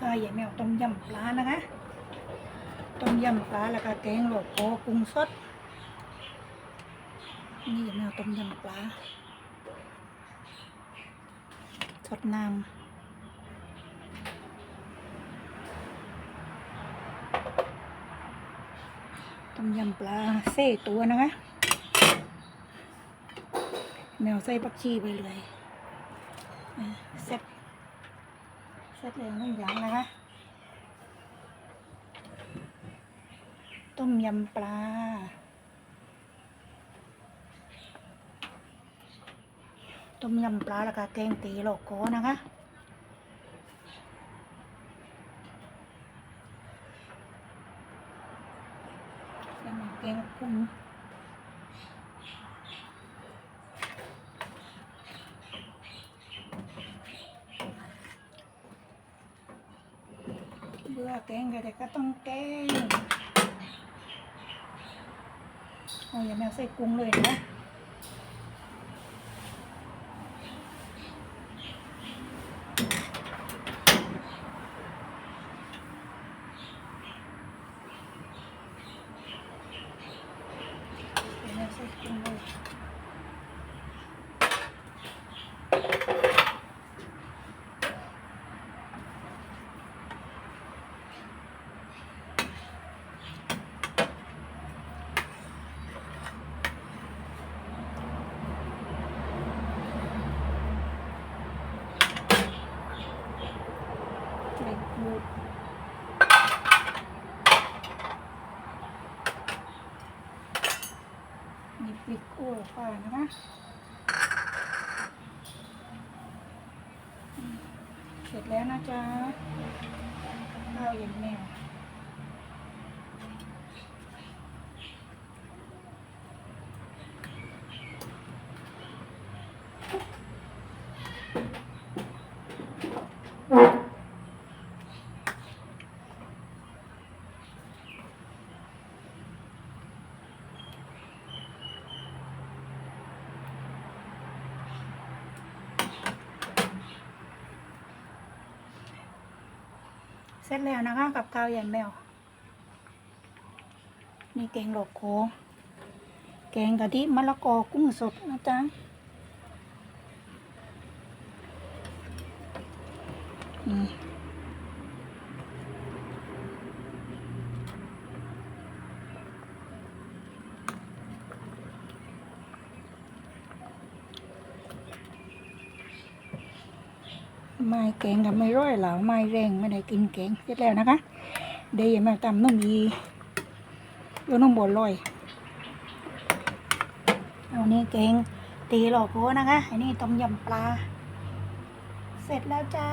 ก็อย่าแมวต้มยำปลานะคะต้มยำปลาแล้วก็แกงโหลกโกปรุงสดนี่อย่าแมวต้มยำปลาสดน้ำต้มยำปลาเซ่ตัวนะคะ แมวใส่ปักชีไปเลยเซ็ต เซ็ตเลยนึ่งอย่างนะคะ ต้มยำปลา ต้มยำปลาแล้วก็แกงตีโลโก้นะคะแล้วมาแกงกุ้ง บื่อแกงก็แต่ก็ต้องแกงโอ้ยแมวใส่กุ้งเลยนะ เดี๋ยวแม่ใส่กุ้งเลยใส่กุ้ง มีพริกคั่วฝ่านะคะเสร็จแล้วนะจ๊ะข้าวเย็นแมว เสร็จแล้วนะคะกับข้าวใหญ่แมวนี่แกงหลโกแกงกะทิมะละกอกุ้งสดนะจ๊ะอืม ไม่แกงกับไม่ร้อยเหลาไม่แรงไม่ได้กินแกงเสร็จแล้วนะคะ เดี๋ยวอย่ามาตำน้ำมีโยนน้ำบนลอยเอานี่แกงตีหลอกโพนะคะอันนี้ต้มยำปลา เสร็จแล้วจ้า